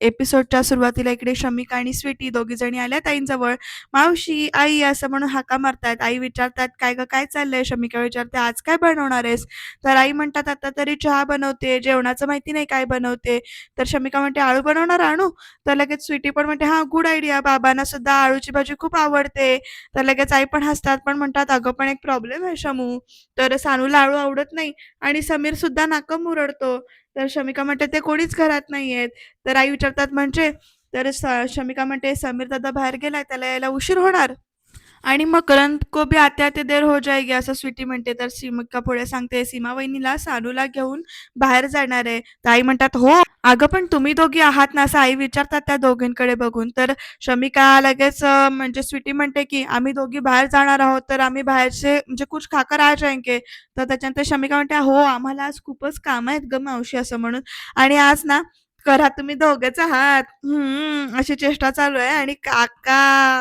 एपिसोडच्या सुरुवातीला इकडे शमिका आणि स्वीटी दोघी जणी आल्या ताईंजवळ. मावशी आई असं म्हणून हाका मारतात. आई विचारतात काय ग काय चाललंय? शमिका विचारते आज काय बनवणार आहेस? तर आई म्हणतात आता तरी चहा बनवते जेवणाचं माहिती नाही काय बनवते. तर शमिका म्हणते आळू बनवणार आणू? तर लगेच स्वीटी पण म्हणते हा गुड आयडिया. बाबांना सुद्धा आळूची भाजी खूप आवडते. तर लगेच आई पण हसतात पण म्हणतात अगं पण एक प्रॉब्लेम आहे शमू. तर सानूला आळू आवडत नाही आणि समीर सुद्धा नाकं मुरडतो. तर शमिका म्हणते ते कोणीच घरात नाही आहेत तर आई विचारतात म्हणजे? तर स- शमिका म्हणते समीर दादा बाहेर गेलाय त्याला यायला उशीर होणार? आणि मकरंद को भी आते आते देर हो जाएगी असं स्वीटी म्हणते. तर सीमिका पुढे सांगते सीमा वहिनीला सानूला घेऊन बाहेर जाणार आहे. तर आई म्हणतात हो अगं पण तुम्ही दोघी आहात ना असं आई विचारतात त्या दोघींकडे बघून. तर शमिका लगेच म्हणजे स्वीटी म्हणते की आम्ही दोघी बाहेर जाणार आहोत तर आम्ही बाहेरचे म्हणजे कुछ खाकर आ जाएंगे. तर त्याच्यानंतर शमिका म्हणते हो आम्हाला आज खूपच काम आहेत ग मावशी असं म्हणून. आणि आज ना करा तुम्ही दोघेच आहात. हम्म अशी चेष्टा चालू आहे. आणि काका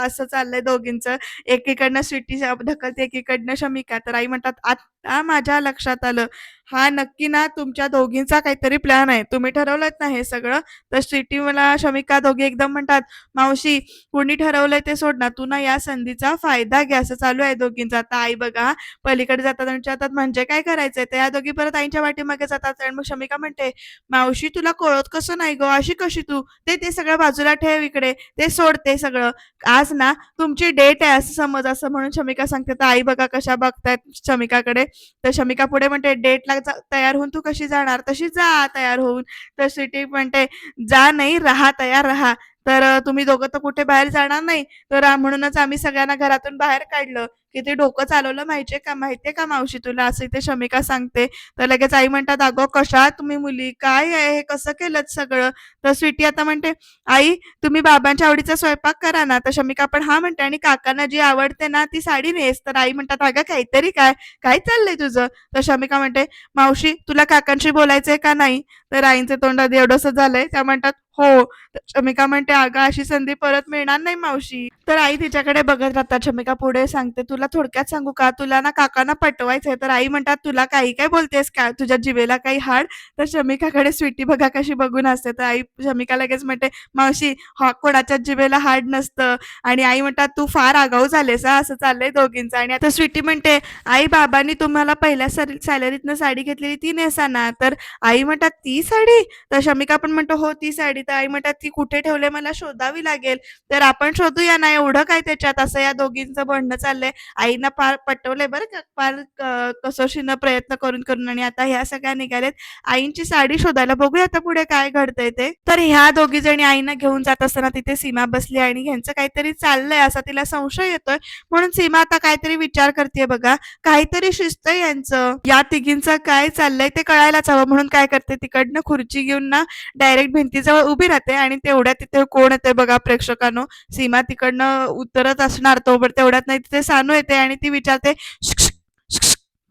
असं चाललंय दोघींचं. एकीकडनं स्वीटी ढकलते एकीकडनं शमिका. तर आई म्हणतात आता माझ्या लक्षात आलं. हा नक्की ना तुमच्या दोघींचा काहीतरी प्लॅन आहे. तुम्ही ठरवलंत ना हे सगळं? तर श्रीटी मला शमिका दोघी एकदम म्हणतात मावशी कोणी ठरवलंय ते सोड ना तू ना या संधीचा फायदा घ्या असं चालू आहे दोघींचा. आता आई बघा पलीकडे जातात आणि विचारतात म्हणजे काय करायचंय? तर या दोघी परत आईच्या वाटीमागे जातात आणि मग शमिका म्हणते मावशी तुला कळत कसं नाही ग? अशी कशी तू? ते ते सगळं बाजूला ठेव इकडे. ते सोड ते सगळं. आज ना तुमची डेट आहे असं समज. असं म्हणून शमिका सांगते. तर आई बघा कशा बघतायत शमिकाकडे. तर शमिका पुढे म्हणते डेटला तयार होऊन तू कशी जाणार? तशी जा तयार होऊन. तर स्वीटी म्हणते जा नाही राहा तयार राहा. तर तुम्ही दोघं तर कुठे बाहेर जाणार नाही. तर म्हणूनच आम्ही सगळ्यांना घरातून बाहेर काढलं. किती डोकं चालवलं माहितीये का? माहितीये का मावशी तुला? असं इथे शमिका सांगते. तर लगेच आई म्हणतात अगं कशा तुम्ही मुली? काय आहे? हे कसं केलं सगळं? तर स्वीटी आता म्हणते आई तुम्ही बाबांच्या आवडीचा स्वयंपाक करा ना. तर शमिका पण हा म्हणते आणि काकांना जी आवडते ना ती साडी नेस. तर आई म्हणतात अगं काहीतरी काय? काय चाललंय तुझं? तर शमिका म्हणते मावशी तुला काकांशी बोलायचंय का नाही? तर आईंचे तोंड आधी एवढंसं झालंय. त्या म्हणतात हो. शमिका म्हणते अगं अशी संधी परत मिळणार नाही मावशी. तर आई तिच्याकडे बघत राहतात. शमिका पुढे सांगते तुला थोडक्यात सांगू का? तुला ना काकांना पटवायचंय तर आई म्हणतात तुला काही काय बोलतेस का? तुझ्या जिवेला काही हाड? तर शमिकाकडे स्वीटी बघा कशी बघून असते. तर आई शमिका लगेच म्हणते मावशी हा कोणाच्या जिवेला हाड नसतं. आणि आई म्हणतात तू फार आगाऊ झालेस हा असं चाललंय दोघींचं. आणि आता स्वीटी म्हणते आई बाबांनी तुम्हाला पहिल्या सॅलरीतनं साडी घेतलेली ती नेसा ना. तर आई म्हणतात ती साडी? तर शमिका पण म्हणतो हो ती साडी. तर आई म्हणतात ती कुठे ठेवले मला शोधावी लागेल. तर आपण शोधूया ना एवढं काय त्याच्यात? असं या दोघींचं म्हणणं चाललंय. आईना फार पटवलंय बरं का. फार कसोशीनं प्रयत्न करून करून आणि आता ह्या सगळ्या निघाल्यात. आईंची साडी शोधायला बघूया आता पुढे काय घडतंय ते. तर ह्या दोघी जणी आईना घेऊन जात असताना तिथे सीमा बसली आणि ह्यांचं काहीतरी चाललंय असा तिला संशय येतोय. म्हणून सीमा आता काहीतरी विचार करते बघा. काहीतरी शिस्त यांचं. या तिघींचं काय चाललंय ते कळायलाच हवं. म्हणून काय करते तिकडनं खुर्ची घेऊन ना डायरेक्ट भिंतीजवळ उभी राहते आणि तेवढ्यात तिथे कोण येते बघा प्रेक्षकांनो. सीमा तिकडनं उतरत असणार तो तेवढ्यात नाही तिथे सानू येते आणि ती विचारते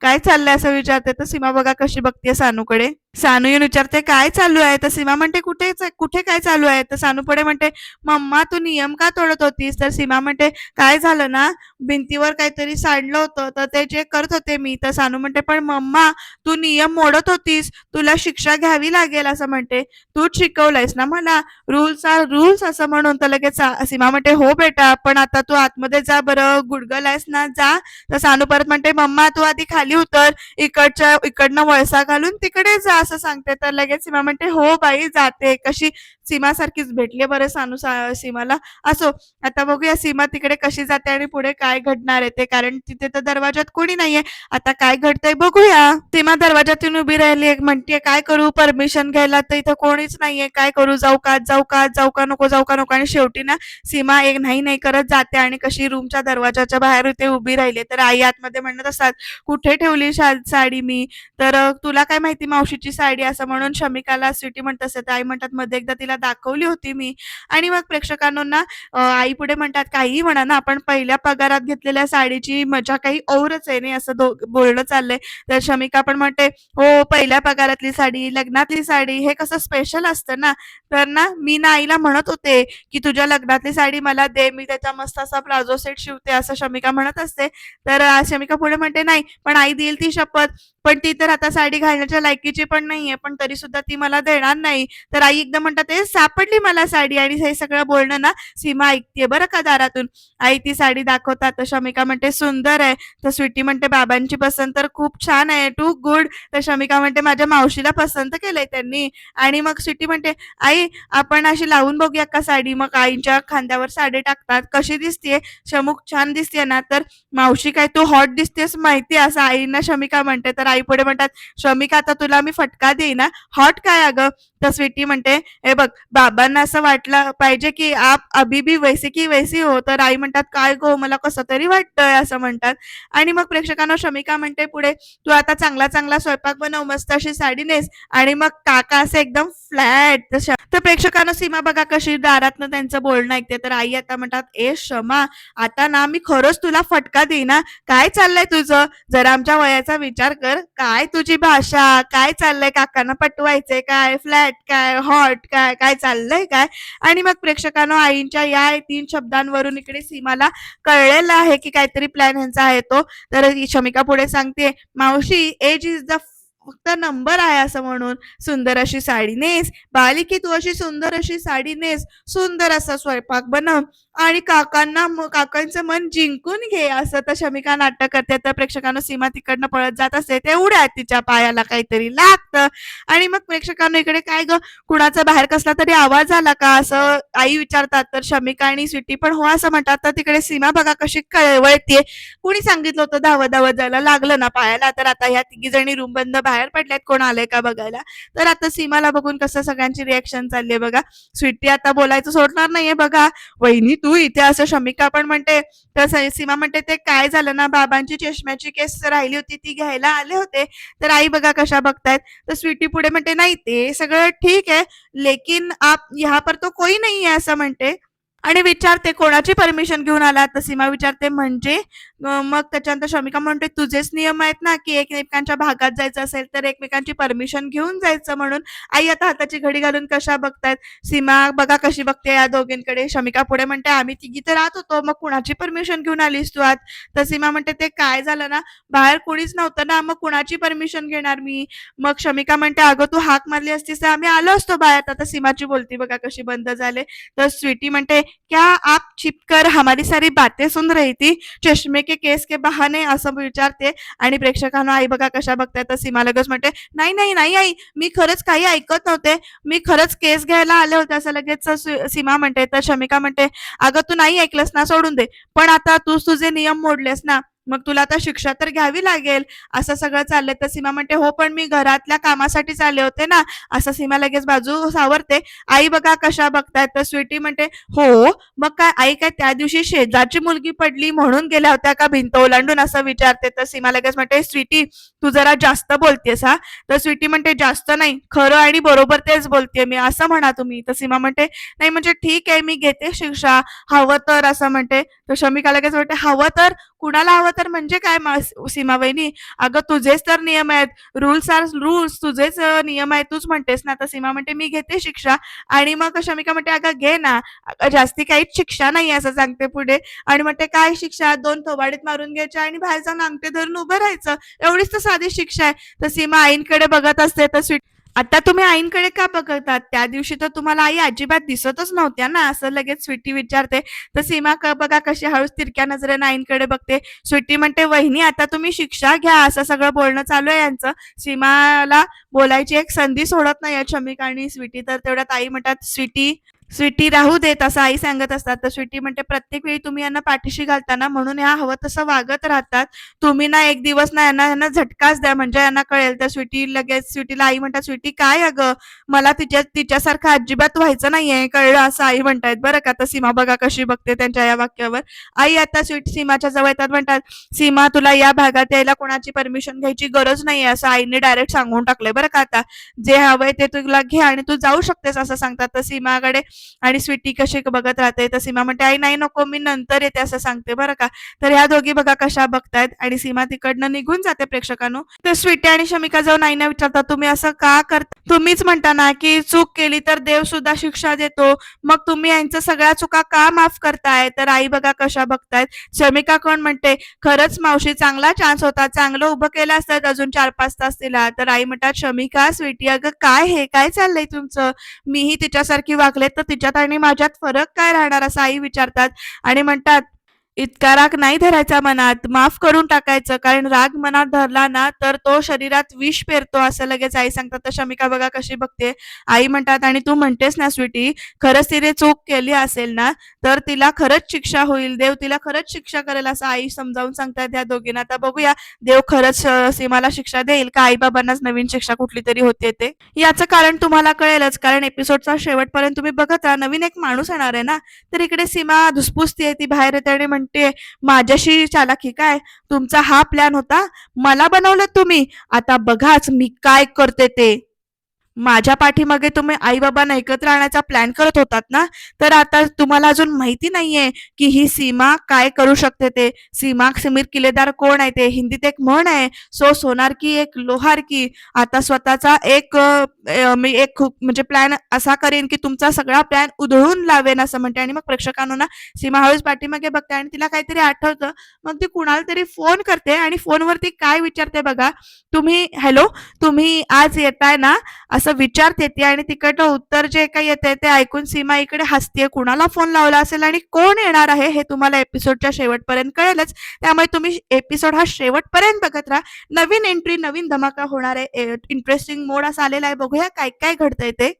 काय चाललंय? असं विचारते. तर सीमा बघा कशी बघते सानूकडे. सानू येऊन विचारते काय चालू आहे? तर सीमा म्हणते कुठे कुठे काय चालू आहे? तर सानू पुढे म्हणते मम्मा तू नियम का तोडत होतीस? तर सीमा म्हणते काय झालं ना भिंतीवर काहीतरी सांडलं होतं तर ते जे करत होते मी. तर सानू म्हणते पण मम्मा तू नियम मोडत होतीस तुला शिक्षा घ्यावी लागेल असं म्हणते. तूच शिकवलंयस ना मला रूल्स आर रूल्स असं म्हणून तर लगेच सीमा म्हणते हो बेटा पण आता तू आतमध्ये जा बरं आहेस ना जा. तर सानू परत म्हणते मम्मा तू आधी खाली उतर इकडच्या इकडनं वळसा घालून तिकडे जा असं सांगते तर लगेच सीमा म्हणते हो बाई जाते. कशी सीमा सारखीच भेटली बरं सानू सा- सीमाला. असो आता बघूया सीमा तिकडे कशी जाते आणि पुढे काय घडणार आहे ते कारण तिथे तर दरवाजात कोणी नाहीये. आता काय घडतंय बघूया. सीमा दरवाजातून उभी राहिली म्हणते काय करू? परमिशन घ्यायला तर इथं कोणीच नाहीये. काय करू? जाऊ का? जाऊ का? जाऊ का? नको जाऊ का? नको? आणि शेवटी ना सीमा एक नाही नाही करत जाते आणि कशी रूमच्या दरवाजाच्या बाहेर इथे उभी राहिली तर आई आतमध्ये म्हणत असतात कुठे ठेवली साडी मी? तर तुला काय माहिती मावशीची साडी असं म्हणून शमिकाला स्वीटी म्हणत असते. तर आई म्हणतात मध्ये एकदा तिला तिला दाखवली होती मी. आणि मग प्रेक्षकांना आई पुढे म्हणतात काहीही म्हणा ना आपण पहिल्या पगारात घेतलेल्या साडीची मजा काही औरच आहे नाही असं बोलणं चाललंय. तर शमिका पण म्हणते हो पहिल्या पगारातली साडी लग्नातली साडी हे कसं स्पेशल असतं ना? तर ना मी ना आईला म्हणत होते की तुझ्या लग्नातली साडी मला दे मी त्याचा मस्त असा प्लाझो सेट शिवते असं शमिका म्हणत असते. तर शमिका पुढे म्हणते नाही पण आई देईल ती शपथ पण ती तर आता साडी घालण्याच्या लायकीची पण नाहीये पण तरी सुद्धा ती मला देणार नाही. तर आई एकदम म्हणतात ए सापडली मला साडी आणि हे सगळं बोलणं ना सीमा ऐकते बरं का दारातून? आई ती साडी दाखवतात तर शमिका म्हणते सुंदर आहे. तर स्वीटी म्हणते बाबांची पसंत तर खूप छान आहे टू गुड तर शमिका म्हणते माझ्या मावशीला पसंत केलंय त्यांनी. आणि मग स्वीटी म्हणते आई आपण अशी लावून बघूया का साडी? मग आईच्या खांद्यावर साडी टाकतात. कशी दिसतीये? शमुक छान दिसते ना? तर मावशी काय तू हॉट दिसतेस माहिती असं आईना शमिका म्हणते. तर आई पुढे म्हणतात शमिका आता तुला मी फटका देईना. ना हॉट काय अगं? तर स्वीटी म्हणते हे बघ बाबांना असं वाटलं पाहिजे की आप अभी भी वैसे की वैसी हो. तर आई म्हणतात काय गो हो, मला कसं तरी वाटतंय असं म्हणतात. आणि मग प्रेक्षकांना शमिका म्हणते पुढे तू आता चांगला चांगला स्वयंपाक बनव मस्त अशी साडी नेस. आणि मग काका असे एकदम फ्लॅट तर प्रेक्षकांना सीमा बघा कशी दारातनं त्यांचं बोलणं ऐकते. तर आई आता म्हणतात ए क्षमा आता ना मी खरंच तुला फटका देईना काय चाललंय तुझं? जरा आमच्या वयाचा विचार कर. काय तुझी भाषा? काय चाललंय? काकांना पटवायचंय काय? फ्लॅट काय? हॉट काय? काय चाललंय काय? आणि मग प्रेक्षकांना आईंच्या या तीन शब्दांवरून इकडे सीमाला कळलेलं आहे की काहीतरी प्लॅन ह्यांचा आहे तो. तर शमिका पुढे सांगते मावशी एज इज द फक्त नंबर आहे असं म्हणून सुंदर अशी साडी नेस. बालिकी तू अशी सुंदर अशी साडी नेस. सुंदर असा स्वयंपाक बनव. आणि काकांना काकांचं मन जिंकून घे असं तर शमिका नाटक करते. तर प्रेक्षकांना सीमा तिकडनं पळत जात असते. तेवढ्या तिच्या पायाला काहीतरी लागतं. आणि मग प्रेक्षकांना इकडे काय ग? कुणाचा बाहेर कसला तरी आवाज आला का? असं आई विचारतात. तर शमिका आणि स्वीटी पण हो असं म्हणतात. तर तिकडे सीमा बघा कशी कळवळतीये. कुणी सांगितलं होतं धावत धावत जायला? लागलं ना पायाला. तर आता ह्या तिघी जणी रूम बंद बाहेर पडल्यात. कोण आलंय का बघायला? तर आता सीमाला बघून कसं सगळ्यांची रिएक्शन चालली बघा. स्वीटी आता बोलायचं सोडणार नाहीये बघा. वहिनी तू इथे असं शमिका पण म्हणते तर सीमा म्हणते ते काय झालं ना बाबांची चष्म्याची केस राहिली होती ती घ्यायला आले होते तर आई बघा कशा बघतायत. तर स्वीटी पुढे म्हणते नाही ते सगळं ठीक आहे लेकिन आप यहाँ पर तो कोई नाही आहे असं म्हणते. आणि विचारते कोणाची परमिशन घेऊन आला तर सीमा विचारते म्हणजे? मग त्याच्यानंतर शमिका म्हणते तुझेच नियम आहेत ना की एकमेकांच्या भागात जायचं असेल तर एकमेकांची परमिशन घेऊन जायचं म्हणून. आई आता हाताची घडी घालून कशा बघतायत? सीमा बघा कशी बघते या दोघींकडे. शमिका पुढे म्हणते आम्ही तिघी तर राहत होतो मग कुणाची परमिशन घेऊन आलीस तू आत तर सीमा म्हणते ते काय झालं ना बाहेर कोणीच नव्हतं ना मग कुणाची परमिशन घेणार मी? मग शमिका म्हणते अगं तू हाक मारली असतीस तर आम्ही आलो असतो बाहेर. आता सीमाची बोलती बघा कशी बंद झाले. तर स्वीटी म्हणते क्या आप छिपकर हमारी सारी बातें सुन रही थी? चष्मे के केस के बहाने असं विचारते आणि प्रेक्षकांना आई बघा कशा बघताय तर सीमा लगेच म्हणते नाही नाही नाही आई मी खरंच काही ऐकत नव्हते. मी खरंच केस घ्यायला आले होते. असं लगेच सीमा म्हणते. तर शमिका म्हणते अगं तू नाही ऐकलंस ना सोडून दे. पण आता तू तुझे नियम मोडलेस ना. मग तुला आता शिक्षा तर घ्यावी लागेल. असं सगळं चाललंय तर सीमा म्हणते हो पण मी घरातल्या कामासाठी चालले होते ना. असं सीमा लगेच बाजू सावरते. आई बघा कशा बघतायत. तर स्वीटी म्हणते हो मग काय आई काय त्या दिवशी शेजारची मुलगी पडली म्हणून गेल्या होत्या का भिंत ओलांडून? असं विचारते. तर सीमा लगेच म्हणते स्वीटी तू जरा जास्त बोलतेस हा? तर स्वीटी म्हणते जास्त नाही खरं आणि बरोबर तेच बोलतेय मी असं म्हणा तुम्ही. तर सीमा म्हणते नाही म्हणजे ठीक आहे मी घेते शिक्षा. हवं तर असं म्हणते. तर शमिका लगेच म्हणते हवं तर कुणाला हवं तर म्हणजे काय सीमा वहिनी अगं तुझेच तर नियम आहेत. रूल्स आर रूल्स तुझेच नियम आहेत. तूच म्हणतेस ना आता सीमा म्हणते मी घेते शिक्षा. आणि मग शमिका म्हणते अगं घे ना. जास्ती काहीच शिक्षा नाही असं सांगते पुढे. आणि म्हणते काय शिक्षा? दोन थोबाडीत मारून घ्यायच्या आणि बाहेर जाऊन अंगठे धरून उभं राहायचं. एवढीच तर साधी शिक्षा आहे. तर सीमा आईंकडे बघत असते तर स्वीट आता तुम्ही आईंकडे का बघतात? त्या दिवशी तर तुम्हाला आई अजिबात दिसतच नव्हत्या ना. असं लगेच स्वीटी विचारते तर सीमा क बघा कशी हळूच तिरक्या नजरेनं आईंकडे बघते. स्वीटी म्हणते वहिनी आता तुम्ही शिक्षा घ्या. असं सगळं बोलणं चालू आहे यांचं. सीमाला बोलायची एक संधी सोडत नाही शमिक आणि स्वीटी तर तेवढ्यात आई म्हणतात स्वीटी स्वीटी राहू देत असं आई सांगत असतात. तर स्वीटी म्हणते प्रत्येक वेळी तुम्ही यांना पाठीशी घालताना म्हणून ह्या हवं तसं वागत राहतात. तुम्ही ना एक दिवस ना यांना यांना झटकाच द्या म्हणजे यांना कळेल. तर स्वीटी लगेच स्वीटीला आई म्हणतात स्वीटी काय अगं? मला तिच्या तिच्यासारखं अजिबात व्हायचं नाहीये. कळलं असं आई म्हणतायत बरं का? तर सीमा बघा कशी बघते त्यांच्या या वाक्यावर. आई आता स्वीट सीमाच्या जवळ येतात म्हणतात सीमा तुला या भागात यायला कोणाची परमिशन घ्यायची गरज नाहीये. असं आईने डायरेक्ट सांगून टाकलंय बरं का आता. जे हवंय ते तुला घे आणि तू जाऊ शकतेस असं सांगतात. तर सीमाकडे आणि स्वीटी कशी बघत राहते तर सीमा म्हणते आई नाही नको मी नंतर येते असं सांगते बरं का? तर ह्या दोघी बघा कशा बघतायत आणि सीमा तिकडनं निघून जाते प्रेक्षकांनो. तर स्वीटी आणि शमिका जाऊन आईना विचारतात तुम्ही असं का करता? तुम्हीच म्हणता ना की चूक केली तर देव सुद्धा शिक्षा देतो. मग तुम्ही यांचं सगळ्या चुका का माफ करताय? तर आई बघा कशा बघतायत. शमिका कोण म्हणते खरंच मावशी चांगला चान्स होता. चांगलं उभं केलं असतात अजून चार पाच तास तिला. तर आई म्हणतात शमिका स्वीटी अगं काय हे? काय चाललंय तुमचं? मीही तिच्यासारखी वागले तर तिच्यात आणि माझ्यात फरक काय राहणार? असं आई विचारतात आणि म्हणतात इतका राग नाही धरायचा मनात? माफ करून टाकायचं कारण राग मनात धरला ना तर तो शरीरात विष पेरतो असं लगेच आई सांगतात. तर शमिका बघा कशी बघते. आई म्हणतात आणि तू म्हणतेस ना स्वीटी खरंच तिने चूक केली असेल ना तर तिला खरंच शिक्षा होईल. देव तिला खरंच शिक्षा करेल असं आई समजावून सांगतात या दोघींना. आता बघूया देव खरंच सीमाला शिक्षा देईल का? आई बाबांनाच नवीन शिक्षा कुठली तरी होते ते. याचं कारण तुम्हाला कळेलच कारण एपिसोडचा शेवटपर्यंत तुम्ही बघत राहा. नवीन एक माणूस येणार आहे ना? तर इकडे सीमा धुसपुसतीये ती बाहेर येते आणि म्हणते माझ्याशी चालाकी काय? तुमचा हा प्लॅन होता. मला बनवलं तुम्ही. आता बघाच मी काय करते ते. माझ्या पाठीमागे तुम्ही आई बाबांना एकत्र आणण्याचा प्लॅन करत होतात ना? तर आता तुम्हाला अजून माहिती नाहीये की ही सीमा काय करू शकते ते. सीमा समीर किल्लेदार कोण आहे ते? हिंदीत एक म्हण आहे सो सोनार की एक लोहार की. आता स्वतःचा एक मी एक खूप म्हणजे प्लॅन असा करेन की तुमचा सगळा प्लॅन उधळून लावेन असं म्हणते. आणि मग प्रेक्षकांना ना सीमा हळूच पाठीमागे बघते आणि तिला काहीतरी आठवतं. मग ती कुणाला तरी फोन करते आणि फोनवरती काय विचारते बघा. तुम्ही हॅलो तुम्ही आज येताय ना? असं विचारते येते आणि तिकडनं उत्तर जे काही येते ते ऐकून सीमा इकडे हसतीये. कुणाला फोन लावला असेल आणि कोण येणार आहे हे तुम्हाला एपिसोडच्या शेवटपर्यंत कळेलच. त्यामुळे तुम्ही एपिसोड हा शेवटपर्यंत बघत राहा. नवीन एंट्री नवीन धमाका होणार आहे. इंटरेस्टिंग मोड असा आलेला आहे. बघूया काय काय घडतंय ते.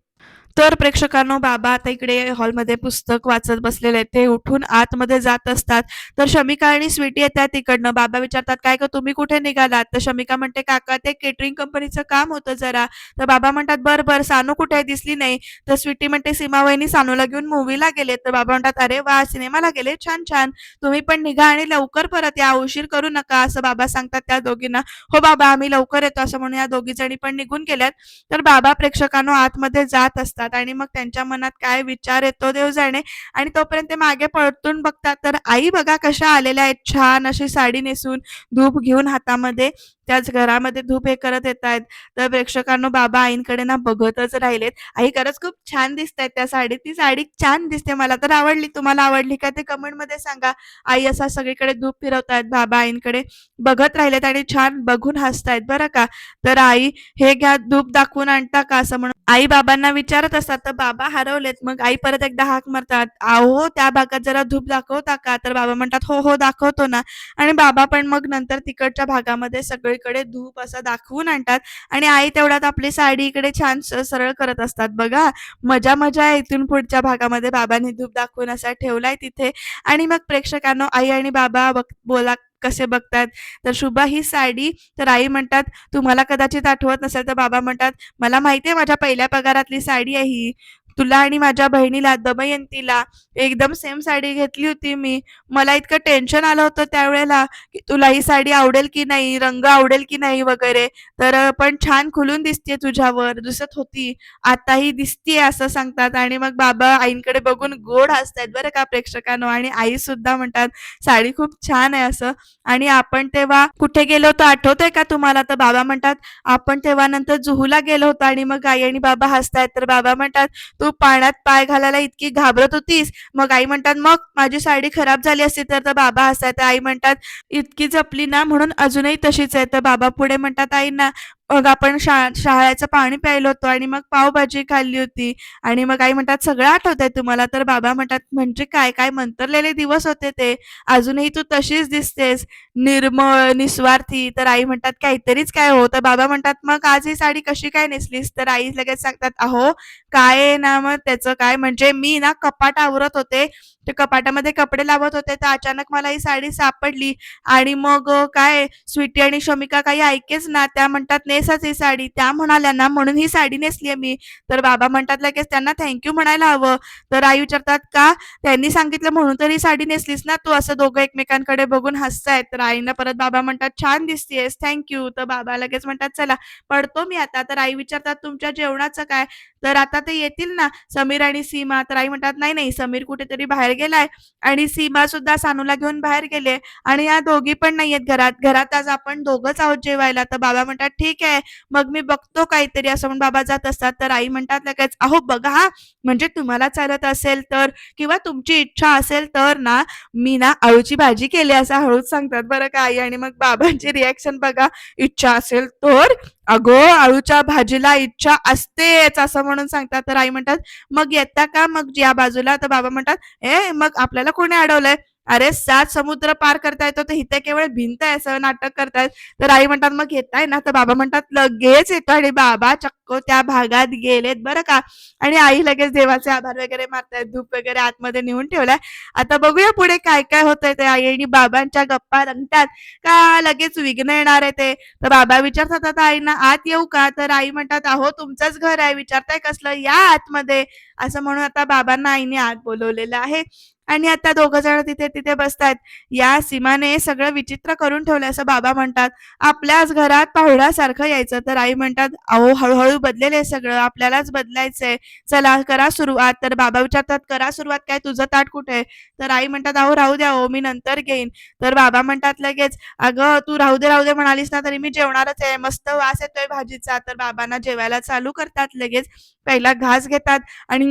तर प्रेक्षकांनो बाबा आता इकडे हॉलमध्ये पुस्तक वाचत बसलेले आहेत. ते उठून आतमध्ये जात असतात. तर शमिका आणि स्वीटी येतात तिकडनं. बाबा विचारतात काय का तुम्ही कुठे निघालात? तर शमिका म्हणते काका ते केटरिंग कंपनीचं काम होतं जरा. तर बाबा म्हणतात बर बर सानू कुठे दिसली नाही. तर स्वीटी म्हणते सीमावहिनी सानूला घेऊन मूवीला गेले तर बाबा म्हणतात अरे वा सिनेमाला गेले? छान छान. तुम्ही पण निघा आणि लवकर परत या. उशीर करू नका. असं बाबा सांगतात त्या दोघींना. हो बाबा आम्ही लवकर येतो. असं म्हणून या दोघी जणी पण निघून गेल्यात. तर बाबा प्रेक्षकांनो आतमध्ये जात असतात. आणि मग त्यांच्या मनात काय विचार येतो देव जाणे. आणि तोपर्यंत ते मागे पळतून बघतात तर आई बघा कशा आलेल्या आहेत छान अशी साडी नेसून धूप घेऊन हातामध्ये. त्याच घरामध्ये धूप हे करत येत आहेत. तर प्रेक्षकांनो बाबा आईंकडे ना बघतच राहिलेत. आई खरंच खूप छान दिसत आहेत त्या साडीत ती साडी छान दिसते मला. तर आवडली तुम्हाला आवडली का ते कमेंटमध्ये सांगा. आई असा सगळीकडे धूप फिरवतायत बाबा आईंकडे बघत राहिलेत आणि छान बघून हसतायत. बरं का? तर आई हे घ्या धूप दाखवून आणता का असं म्हणून. आई बाबांना विचारत असतात तर बाबा हरवलेत. मग आई परत एकदा हाक मारतात आहो त्या भागात जरा धूप दाखवता का? तर बाबा म्हणतात हो हो दाखवतो ना. आणि बाबा पण मग नंतर तिकडच्या भागामध्ये सगळे सगळीकडे धूप असं दाखवून आणतात. आणि आई तेवढ्यात आपली साडी इकडे छान सरळ करत असतात. बघा मजा मजा आहे इथून पुढच्या भागामध्ये. बाबांनी धूप दाखवून असा ठेवलाय तिथे. आणि मग प्रेक्षकांनो आई आणि बाबा बघ बोला कसे बघतात. तर शुभा ही साडी तर आई म्हणतात तुम्हाला कदाचित आठवत नसेल तर बाबा म्हणतात मला माहितीये माझ्या पहिल्या पगारातली साडी आहे ही. तुला आणि माझ्या बहिणीला दमयंतीला एकदम सेम साडी घेतली होती मी. मला इतकं टेन्शन आलं होतं त्यावेळेला की तुला ही साडी आवडेल की नाही रंग आवडेल की नाही वगैरे. तर पण छान खुलून दिसते तुझ्यावर दिसत होती. आताही दिसतीये असं सांगतात. आणि मग बाबा आईंकडे बघून गोड हसतायत बरं का प्रेक्षकांनो. आणि आई सुद्धा म्हणतात साडी खूप छान आहे असं. आणि आपण तेव्हा कुठे गेलो होतो आठवतंय का तुम्हाला? तर बाबा म्हणतात आपण तेव्हा नंतर जुहूला गेलो होतो आणि मग आई आणि बाबा हसतायत. तर बाबा म्हणतात तू पाण्यात पाय घालायला इतकी घाबरत होतीस? मग आई म्हणतात मग माझी साडी खराब झाली असती तर तर बाबा हसतायत आई म्हणतात इतकी जपली ना म्हणून अजूनही तशीच आहे. तर बाबा पुढे म्हणतात आईंना मग आपण शा शहाळ्याचं पाणी प्यायलो होतो आणि मग पावभाजी खाल्ली होती. आणि मग आई म्हणतात सगळं आठवतंय तुम्हाला. तर बाबा म्हणतात म्हणजे काय काय मंतरलेले दिवस होते ते. अजूनही तू तशीच दिसतेस. निर्मळ निस्वार्थी. तर आई म्हणतात काहीतरीच काय हो. तर बाबा म्हणतात मग आज ही साडी कशी काय नेसलीस? तर आई लगेच सांगतात अहो काय ना मग त्याचं काय? म्हणजे मी ना कपाट आवरत होते. ते कपाटामध्ये कपडे लावत होते तर अचानक मला ही साडी सापडली. आणि मग काय स्वीटी आणि शमिका काही ऐकेच ना त्या म्हणतात नेसच ही साडी. त्या म्हणाल्या ना म्हणून ही साडी नेसली मी. तर बाबा म्हणतात लगेच त्यांना थँक्यू म्हणायला हवं. तर आई विचारतात का? त्यांनी सांगितलं म्हणून तर ही साडी नेसलीस ना तू. असं दोघं एकमेकांकडे बघून हसतायत. तर आईना परत बाबा म्हणतात छान दिसतेस थँक्यू तर बाबा लगेच म्हणतात चला पडतो मी आता. तर आई विचारतात तुमच्या जेवणाचं काय? तर आता ते येतील ना. समीर आणि सीमा तर आई म्हणतात नाही नाही समीर कुठेतरी बाहेर गेलाय. आणि सीमा सुद्धा सानूला घेऊन बाहेर गेले. आणि या दोघी पण नाहीयेत घरात. घरात आज आपण दोघंच आहोत जेवायला. तर बाबा म्हणतात ठीक आहे मग मी बघतो काहीतरी. असं म्हणून बाबा जात असतात. तर आई म्हणतात लगेच अहो बघा हा म्हणजे तुम्हाला चालत असेल तर किंवा तुमची इच्छा असेल तर ना मी ना आळूची भाजी केली. असं हळूच सांगतात बरं का आई. आणि मग बाबांची रिॲक्शन बघा. इच्छा असेल तर अगं अळूच्या भाजीला इच्छा असतेच असं म्हणून सांगतात. तर आई म्हणतात मग येता का? मग या बाजूला. तर बाबा म्हणतात ए मग आपल्याला कोणी अडवलंय? अरे सात समुद्र पार करता येतो तर इथे केवळ भिंत आहे असं नाटक करतायत. तर आई म्हणतात मग घेताय ना? तर बाबा म्हणतात लगेच येतो. आणि बाबा चक्क त्या भागात गेलेत बरं का? आणि आई लगेच देवाचे आभार वगैरे मारतायत धूप वगैरे आतमध्ये नेऊन ठेवलाय. आता बघूया पुढे काय काय होतंय ते आई आणि बाबांच्या गप्पा रंगतात. का लगेच विघ्न येणार आहे ते? तर बाबा विचारतात आता आईना आत येऊ का? तर आई म्हणतात अहो तुमचंच घर आहे विचारताय कसलं? या आतमध्ये. असं म्हणून आता बाबांना आईने आत बोलवलेलं आहे. आणि आता दोघं जण तिथे तिथे बसतायत या सीमाने सगळं विचित्र करून ठेवलं असं बाबा म्हणतात. आपल्याच घरात पाहुण्यासारखं यायचं. तर आई म्हणतात अहो हळूहळू बदलेले सगळं. आपल्यालाच बदलायचंय. चला करा सुरुवात. तर बाबा विचारतात करा सुरुवात काय? तुझं ताट कुठे तर आई म्हणतात अहो राहू द्या. हो मी नंतर घेईन. तर बाबा म्हणतात लगेच अगं तू राहू दे राहू दे म्हणालीस ना तरी मी जेवणारच आहे. मस्त वास येतोय भाजीचा. तर बाबांना जेवायला चालू करतात लगेच. पहिला घास घेतात आणि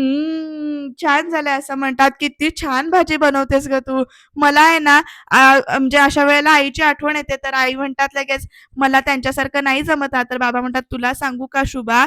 छान झालंय. असं म्हणतात किती छान भाजी बनवतेस ग तू. मला आहे ना म्हणजे अशा वेळेला आईची आठवण येते तर आई म्हणतात लगेच मला त्यांच्यासारखं नाही जमत हा." तर बाबा म्हणतात तुला सांगू का शुभा?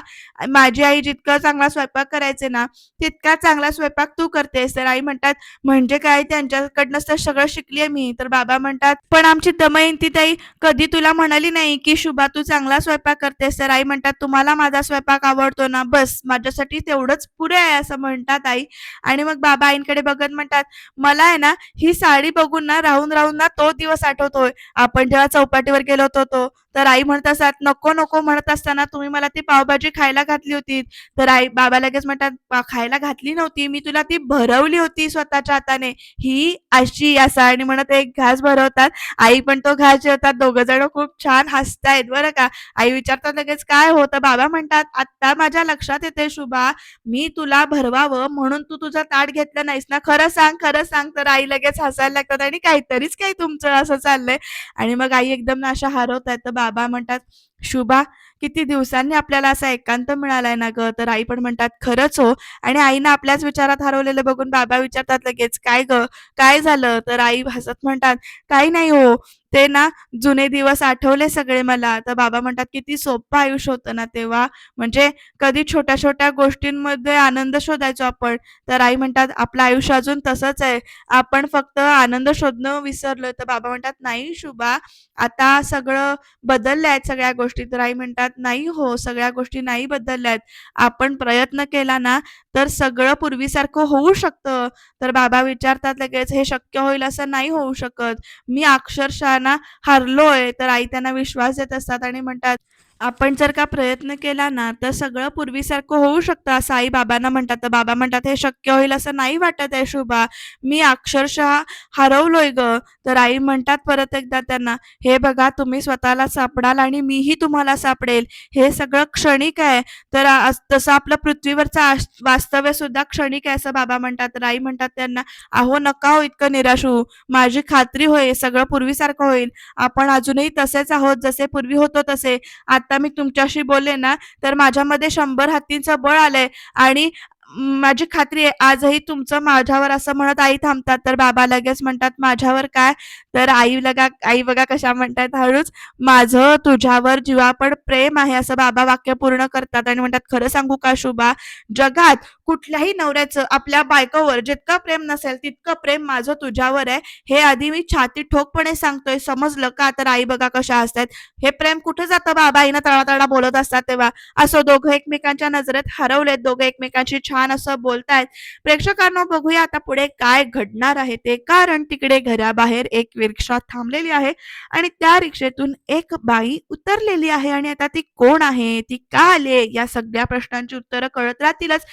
माझी आई जितकं चांगला स्वयंपाक करायचे ना तितका चांगला स्वयंपाक तू करतेस. तर आई म्हणतात म्हणजे काय? त्यांच्याकडनंच तर सगळं शिकलीये मी. तर बाबा म्हणतात पण आमची दमयंती ताई कधी तुला म्हणाली नाही की शुभा तू चांगला स्वयंपाक करतेस? तर आई म्हणतात तुम्हाला माझा स्वयंपाक आवडतो ना बस माझ्यासाठी तेवढंच पुरे आहे असं म्हणतात आई. आणि मग बाबा आईंकडे बघत म्हणतात मला आहे ना ही साडी बघून ना राहून राहून ना तो दिवस आठवतोय. आपण जेव्हा चौपाटीवर गेलो होतो तो. तर आई म्हणत असतात नको नको म्हणत असताना तुम्ही मला ती पावभाजी खायला घातली होती. तर आई बाबा लगेच म्हणतात खायला घातली नव्हती. मी तुला ती भरवली होती स्वतःच्या हाताने. ही अशी असा आणि म्हणत एक घास भरवतात. आई पण तो घास जेवतात. दोघं जण खूप छान हसतायत बरं का. आई विचारतात लगेच काय होतं बाबा म्हणतात आत्ता माझ्या लक्षात येते शुभा मी तुला भरवावं म्हणून तू तुझं ताट घेतलं नाहीस ना खरं सांग. खरं सांग तर आई लगेच हसायला लागतात आणि काहीतरीच काही तुमचं असं चाललंय. आणि मग आई एकदम ना अशा हरवत आहेत तर बाबा म्हणतात शुभा किती दिवसांनी आपल्याला असा एकांत मिळालाय ना ग? तर आई पण म्हणतात खरंच हो. आणि आईनं आपल्याच विचारात हरवलेलं बघून बाबा विचारतात लगेच काय ग? काय झालं? तर आई हसत म्हणतात काही नाही हो. ते ना जुने दिवस आठवले सगळे मला. तर बाबा म्हणतात किती सोपं आयुष्य होतं ना तेव्हा. म्हणजे कधी छोट्या छोट्या गोष्टींमध्ये आनंद शोधायचो आपण. तर आई म्हणतात आपलं आयुष्य अजून तसंच आहे. आपण फक्त आनंद शोधणं विसरलो तर बाबा म्हणतात नाही शुभा. आता सगळं बदललं आहेत सगळ्या गोष्टी. तर आई म्हणतात नाही हो सगळ्या गोष्टी नाही बदलल्या आहेत आपण प्रयत्न केला ना तर सगळं पूर्वीसारखं होऊ शकतं. तर बाबा विचारतात लगेच हे शक्य होईल असं नाही होऊ शकत. मी अक्षरशः ना हरलोय तर आई त्यांना विश्वास देत असतात आणि म्हणतात आपण जर का प्रयत्न केला ना तर सगळं पूर्वीसारखं होऊ शकतं. असं आई बाबांना म्हणतात. तर बाबा म्हणतात हे शक्य होईल असं नाही वाटत आहे शुभा. मी अक्षरशः हरवलोय ग. तर आई म्हणतात परत एकदा त्यांना हे बघा तुम्ही स्वतःला सापडाल आणि मीही तुम्हाला सापडेल. हे सगळं क्षणिक आहे. तर तसं आपलं पृथ्वीवरचं वास्तव्य सुद्धा क्षणिक आहे असं बाबा म्हणतात. तर आई म्हणतात त्यांना अहो नका हो इतकं निराश होऊ. माझी खात्री होईल सगळं पूर्वीसारखं होईल. आपण अजूनही तसेच आहोत. जसे पूर्वी होतो तसे. आता आता मी तुमच्याशी बोलले ना तर माझ्यामध्ये शंभर हत्तींचं बळ आलंय आणि माझी खात्री आहे आजही तुमचं माझ्यावर असं म्हणत आई थांबतात तर बाबा लगेच म्हणतात माझ्यावर काय? तर आई लगा आई बघा कशा म्हणतात हळूच माझं तुझ्यावर जीवापड प्रेम आहे असं बाबा वाक्य पूर्ण करतात आणि म्हणतात खरं सांगू का शुभा? जगात कुठल्याही नवऱ्याचं आपल्या बायकोवर जितकं प्रेम नसेल तितकं प्रेम माझं तुझ्यावर आहे. हे आधी मी छाती ठोकपणे सांगतोय समजलं का? तर आई बघा कशा असतात. हे प्रेम कुठे जातं बाबा आईनं तळातळा बोलत असतात तेव्हा. असं दोघं एकमेकांच्या नजरेत हरवलेत दोघं एकमेकांशी छान असं बोलतायत. प्रेक्षकांना बघूया आता पुढे काय घडणार आहे ते. कारण तिकडे घराबाहेर एक रिक्षा थांबलेली आहे आणि त्या रिक्षेतून एक बाई उतरलेली आहे. आणि आता ती कोण आहे? ती का आले या सगळ्या प्रश्नांची उत्तरं कळत राहतीलच.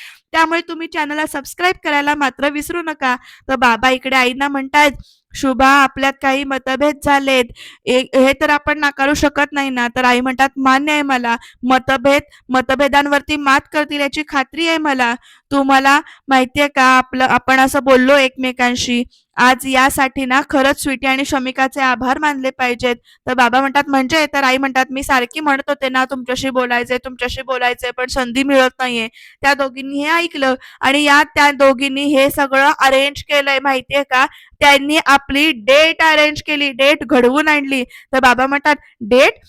त्यामुळे तुम्ही चॅनलला सबस्क्राईब करायला मात्र विसरू नका. तर बाबा इकडे आईना म्हणतायत शुभा आपल्यात काही मतभेद झालेत. हे तर आपण नाकारू शकत नाही ना. तर आई म्हणतात मान्य आहे मला. मतभेद मतभेदांवरती मात करतील याची खात्री आहे मला. तुम्हाला माहितीये का? आपलं आपण असं बोललो एकमेकांशी. आज यासाठी ना खरंच स्वीटी आणि शमिकाचे आभार मानले पाहिजेत. तर बाबा म्हणतात म्हणजे तर आई म्हणतात मी सारखी म्हणत होते ना तुमच्याशी बोलायचंय तुमच्याशी बोलायचंय पण संधी मिळत नाहीये. त्या दोघींनी हे ऐकलं आणि या त्या दोघींनी हे सगळं अरेंज केलंय. माहितीये का? त्यांनी आपली डेट अरेंज केली डेट घडवून आणली. तर बाबा म्हणतात डेट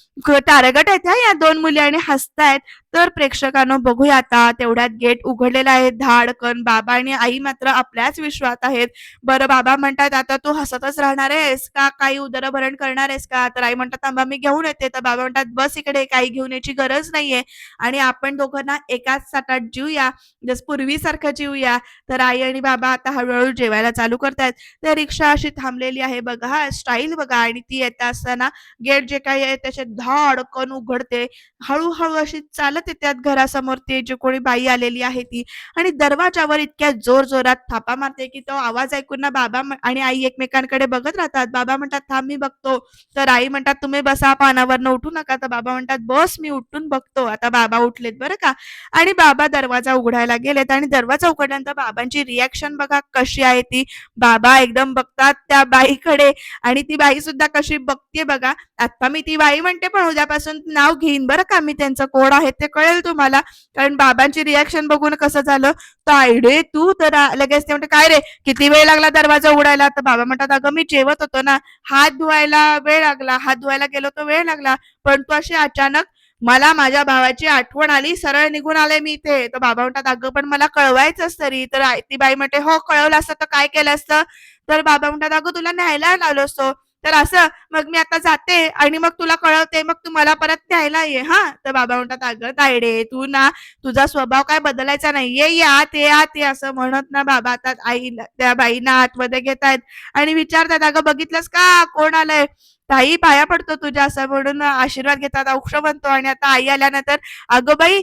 टारगट आहेत या दोन मुली आणि हसतायत. तर प्रेक्षकांनो बघूया आता तेवढ्यात गेट उघडलेला आहे. धाडकन बाबा आणि आई मात्र आपल्याच विश्वात आहेत. बरं बाबा म्हणतात आता तू हसतच राहणार आहेस का? काही उदरभरण करणार आहेस का? तर आई म्हणतात थांबा मी घेऊन येते. तर बाबा म्हणतात बस इकडे काही घेऊन यायची गरज नाहीये. आणि आपण दोघांना एकाच साठात जीवया जस पूर्वीसारखं जीवया तर आई आणि बाबा आता हळूहळू जेवायला चालू करतायत. तर रिक्षा अशी थांबलेली आहे. बघा स्टाईल बघा आणि ती येत असताना गेट जे काही आहे त्याचे धाडकन उघडते. हळूहळू अशी चालत येतात घरासमोर ते जे कोणी बाई आलेली आहे ती आणि दरवाजावर इतक्या जोर जोरात थापा मारते की तो आवाज ऐकून ना बाबा आणि आई एकमेकांकडे बघत राहतात. बाबा म्हणतात थांब मी बघतो. तर आई म्हणतात तुम्ही बसा पानावरनं उठू नका. तर बाबा म्हणतात बस मी उठून बघतो. आता बाबा उठलेत बरं का? आणि बाबा दरवाजा उघडायला गेलेत आणि दरवाजा उघडल्यानंतर बाबांची रिॲक्शन बघा कशी आहे ती. बाबा एकदम बघतात त्या बाईकडे आणि ती बाई सुद्धा कशी बघते बघा. आता मी ती बाई म्हणते पण उद्यापासून नाव घेईन बरं का मी. त्यांचं कोड आहे ते कळेल तुम्हाला. कारण बाबांची रिॲक्शन बघून कसं झालं? तायडे तू तर लगेच ते म्हणते काय रे किती वेळ लागला दरवाजा उघडायला? तर बाबा म्हणतात अगं मी जेवत होतो ना हात धुवायला वेळ लागला हात धुवायला गेलो तर वेळ लागला. पण तू अशी अचानक मला माझ्या भावाची आठवण आली सरळ निघून आले मी इथे. तर बाबा म्हणतात अगं पण मला कळवायचंच तरी. तर आयती ती बाई म्हणते हो कळवलं असतं तर काय केलं असतं? तर बाबा म्हणतात अगं तुला न्यायला लावलो असतो. तर असं मग मी आता जाते आणि मग तुला कळवते मग तू मला परत न्यायला ये हा? तर बाबा म्हणतात अगं तायडे तू ना तुझा स्वभाव काय बदलायचा नाही ये या ते या ते असं म्हणत ना बाबा आता आईला त्या बाईना आतमध्ये घेतायत आणि विचारतात अगं बघितलंस का? कोण आलंय? ताई पाया पडतो तुझ्या असं म्हणून आशीर्वाद घेतात औक्ष म्हणतो. आणि आता आई आल्यानंतर अगं बाई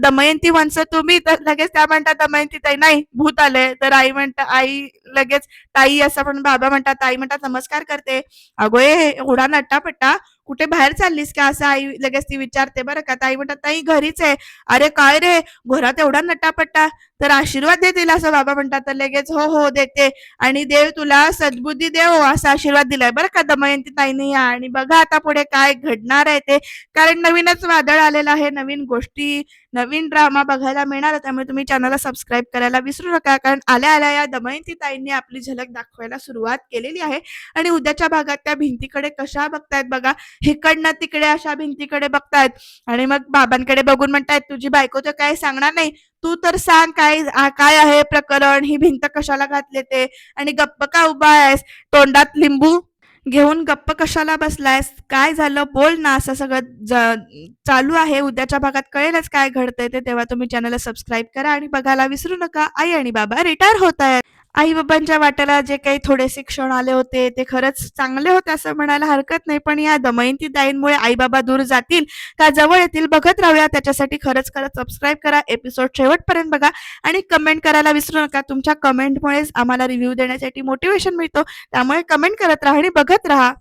दमयंती वंश तुम्ही? तर लगेच त्या म्हणतात दमयंती ताई नाही भूत आलंय. तर आई म्हणतात आई लगेच ताई असं म्हणून बाबा म्हणतात. ताई म्हणतात नमस्कार करते. अगो ए एवढा नट्टापट्टा कुठे बाहेर चाललीस का? असं आई लगेच ती विचारते बरं का ताई म्हणतात ताई घरीच आहे. अरे काय रे? घरात एवढा नट्टापट्टा तर आशीर्वाद दे तिला असं बाबा म्हणतात. तर लगेच हो हो देते. आणि देव तुला सद्बुद्धी देव असा आशीर्वाद दिलाय. बरं का दमयंती ताईने या आणि बघा आता पुढे काय घडणार आहे ते. कारण नवीनच वादळ आलेलं आहे नवीन गोष्टी नवीन ड्रामा बघायला मिळणार त्यामुळे तुम्ही चॅनलला सबस्क्राईब करायला विसरू नका. कारण आल्या आल्या या दमयंती ताईंनी आपली झलक दाखवायला सुरुवात केलेली आहे. आणि उद्याच्या भागात त्या भिंतीकडे कशा बघतायत बघा. हिकडनं तिकडे अशा भिंतीकडे बघतायत. आणि मग बाबांकडे बघून म्हणतायत तुझी बायको तर काय सांगणार नाही. तू तर सांग काय काय आहे प्रकरण? ही भिंत कशाला घातले ते? आणि गप्प का उभा आहेस? तोंडात लिंबू घेऊन गप्प कशाला बसलायस? काय झालं? बोल ना असं सगळं चालू आहे. उद्याच्या भागात कळेलच काय घडतंय ते. तेव्हा तुम्ही चॅनलला सबस्क्राईब करा आणि बघायला विसरू नका. आई आणि बाबा रिटायर होत आहेत. आई बाबांच्या वाट्याला जे काही थोडेसे क्षण आले होते ते खरंच चांगले होते असं म्हणायला हरकत नाही. पण या दमयंती दाईंमुळे आई बाबा दूर जातील का जवळ येतील बघत राहूया. त्याच्यासाठी खरंच खरंच सबस्क्राईब करा. एपिसोड शेवटपर्यंत बघा. आणि कमेंट करायला विसरू नका. तुमच्या कमेंटमुळेच आम्हाला रिव्ह्यू देण्यासाठी मोटिवेशन मिळतो. त्यामुळे कमेंट करत राहा आणि बघत राहा.